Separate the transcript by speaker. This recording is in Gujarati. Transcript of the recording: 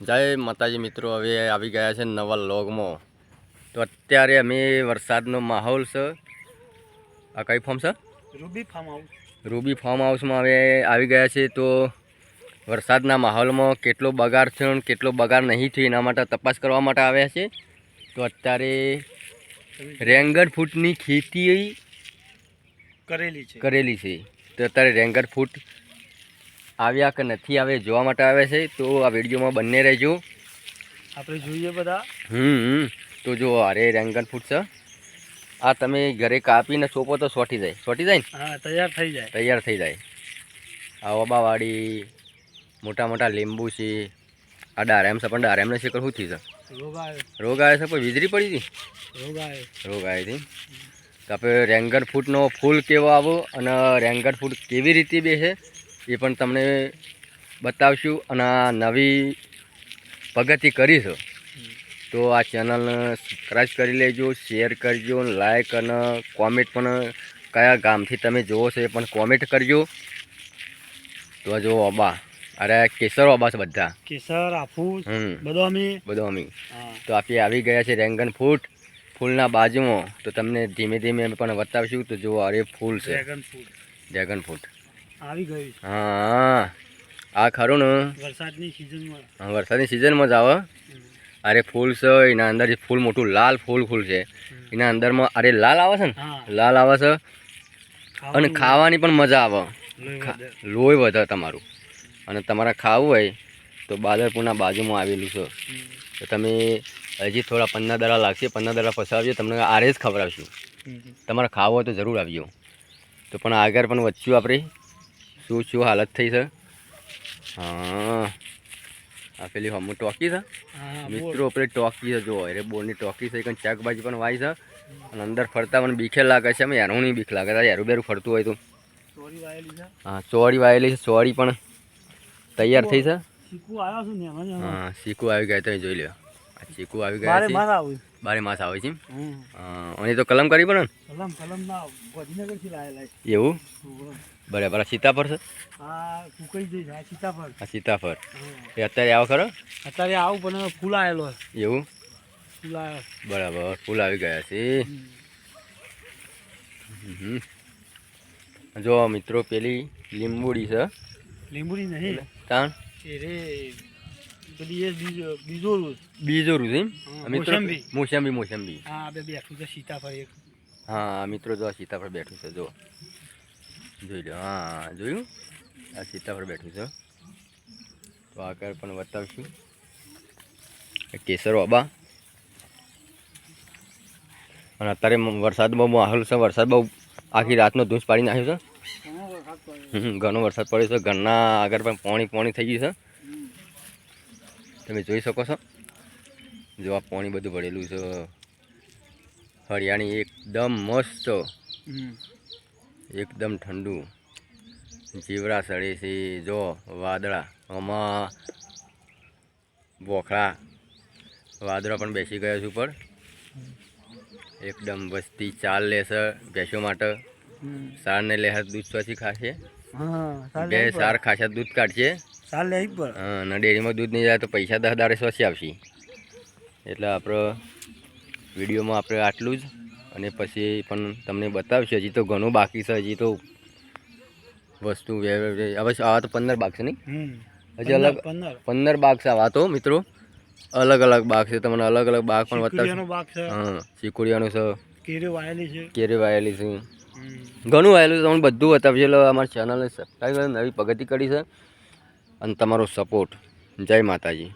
Speaker 1: જય માતાજી મિત્રો હવે આવી ગયા છે નવા લોગમાં તો અત્યારે અમે વરસાદનો માહોલ છે. આ કઈ ફોર્મ છે?
Speaker 2: Ruby farm house
Speaker 1: Ruby farm હાઉસમાં હવે આવી ગયા છે. તો વરસાદના માહોલમાં કેટલો બગાડ થયો અને કેટલો બગાડ નહીં થયો એના માટે તપાસ કરવા માટે આવ્યા છે. તો અત્યારે રેંગર ફૂટની ખેતી
Speaker 2: કરેલી છે.
Speaker 1: કરેલી છે. તો અત્યારે રેંગર ફૂટ આવ્યા કે નથી આવે જોવા માટે આવે છે તો આ વિડીયોમાં બંને રહેજો.
Speaker 2: આપણે જોઈએ બધા.
Speaker 1: હમ. તો જો અરે રેંગન ફૂટ છે. આ તમે ઘરે કાપીને સોંપો તો સોટી જાય. સોટી જાય ને?
Speaker 2: હા તૈયાર થઈ જાય.
Speaker 1: તૈયાર થઈ જાય. આ ઓબાવાડી મોટા મોટા લીંબુ છે. આ ડારેમ છે પણ ડારેમને શેકર શું થયું છે?
Speaker 2: રોગ આવે.
Speaker 1: રોગ આવે છે પણ વીજળી પડી હતી?
Speaker 2: રોગ આવે.
Speaker 1: રોગ આવી હતી તો આપણે રેંગન ફૂટનો ફૂલ કેવો આવો અને રેંગન ફૂટ કેવી રીતે બેસે? એ પણ તમને બતાવશું અને આ નવી પ્રગતિ કરીશું. તો આ ચેનલને સબસ્ક્રાઈબ કરી લેજો શેર કરજો લાઈક અને કોમેન્ટ પણ કયા ગામથી તમે જોવો છો એ પણ કોમેન્ટ કરજો. તો જો અબા અરે કેસર અબા છે બધા.
Speaker 2: કેસર આફૂસ બધો અમી
Speaker 1: બધું અમી. તો આપણે આવી ગયા છે રેંગન ફૂટ ફૂલના બાજુમાં. તો તમને ધીમે ધીમે પણ બતાવશું તો જુઓ અરે ફૂલ છે.
Speaker 2: ડ્રેગન ફ્રૂટ
Speaker 1: ડ્રેગન ફ્રૂટ
Speaker 2: આવી ગયું
Speaker 1: હા આ ખરું ને.
Speaker 2: વરસાદની સિઝનમાં.
Speaker 1: હા, વરસાદની સિઝનમાં જ આવે અરે ફૂલ છે એના અંદર જે ફૂલ મોટું લાલ ફૂલ ફૂલ છે. એના અંદરમાં અરે લાલ આવે છે ને? લાલ આવે છે. અને
Speaker 2: ખાવાની
Speaker 1: પણ મજા આવે.
Speaker 2: લોહી વધે.
Speaker 1: તમારું. અને તમારે ખાવું હોય તો બાદરપુરના બાજુમાં આવેલું છે. તો તમે હજી થોડા પંદર દડા લાગશે દડા પછી આવજો તમને આરે જ ખબર
Speaker 2: આવશું
Speaker 1: તમારે ખાવું હોય તો જરૂર આવજો. તો પણ આગળ પણ વચ્ચું આપણે શું શું હાલત થઈ છે? હા. આ પેલી હમું ટોકી છે? મિત્રો પેલી ટોકી છે જો અરે બોરની ટોકી છે કંઈ ચાકબાજી પણ વાય છે. અને અંદર ફરતા મને બીખે લાગે છે અમે યારું નહીં બીક લાગે યારું બેરું ફરતું હોય તો. હા ચોળી વાયેલી છે ચોળી પણ તૈયાર થઈ છે. હા શીખું આવી ગયા તમે જોઈ લો આ ચીકુ આવી ગયા
Speaker 2: બારે
Speaker 1: માસ આવે છે અહીં અને તો કલમ કરી પડે
Speaker 2: કલમ કલમ ના ગાંધીનગરથી લાયેલા છે.
Speaker 1: એવું? બરાબર. આ સીતાફળ છે?
Speaker 2: આ કુકઈ જઈ જાય સીતાફળ.
Speaker 1: આ સીતાફળ. એ અત્યારે આવો ખરો?
Speaker 2: અત્યારે આવું પણ ફૂલ આવેલો
Speaker 1: એવું?
Speaker 2: ફૂલ
Speaker 1: બરાબર. ફૂલ આવી ગયા છે. જો મિત્રો પેલી લીંબુડી છે.
Speaker 2: લીંબુડી નહીં.
Speaker 1: તાણ?
Speaker 2: એ રે બીજો રોજ.
Speaker 1: બીજો રૂ એમ? મિત્રો
Speaker 2: મોસંબી.
Speaker 1: મોસંબી
Speaker 2: હા બે બેઠું છે સીતાફળ એક.
Speaker 1: હા આ મિત્રો જો સીતાફળ બેઠું છે જો. જોઈ લો હા જોયું? આ સીતાફળ બેઠું છે તો આગળ પણ બતાવશું કેસર બાબા અને અત્યારે વરસાદ બહુ માહોલ છે વરસાદ બહુ આખી રાતનો ધૂસ પાડી નાખ્યો છે.
Speaker 2: ઘણો વરસાદ પડ્યો.
Speaker 1: છે. ઘરના આગળ પણ પાણી પાણી થઈ ગયું છે. તમે જોઈ શકો છો. જો આ પાણી બધું ભરેલું છે. હરિયાણી એકદમ મસ્ત. એકદમ ઠંડુ. જીવડા સડે છે. જો વાદળા આમાં બોખડા વાદળા પણ બેસી ગયા છે ઉપર. એકદમ વસ્તી ચાલ લેશે ભેંસો માટે. સારને લે દૂધ સ્વથી ખાશે.
Speaker 2: હા
Speaker 1: બે સાર ખાસા દૂધ કાઢશે હા અને ડેરીમાં દૂધ નહીં જાય તો પૈસા દસ દાડે સોસી આવશે. એટલે આપણે વિડીયોમાં આપણે આટલું જ. અને પછી પણ તમને બતાવશે હજી તો ઘણું બાકી છે હજી તો વસ્તુ હવે આવા તો પંદર બાગ છે નહીં? હજી અલગ
Speaker 2: પંદર
Speaker 1: બાગ છે આવા તો મિત્રો. અલગ અલગ બાગ છે તમને અલગ અલગ બાગ પણ બતાવશે.
Speaker 2: શીકડીયાનો
Speaker 1: હા ચીકુડિયાનું છે
Speaker 2: કેરી વાયેલી છે.
Speaker 1: કેરી વાયેલી છે. ઘણું આવેલું તમને બધું બતાવજે. એટલે અમારી ચેનલને સબસ્ક્રાઈબ નવી પ્રગતિ કરી છે. અને તમારો સપોર્ટ જય માતાજી.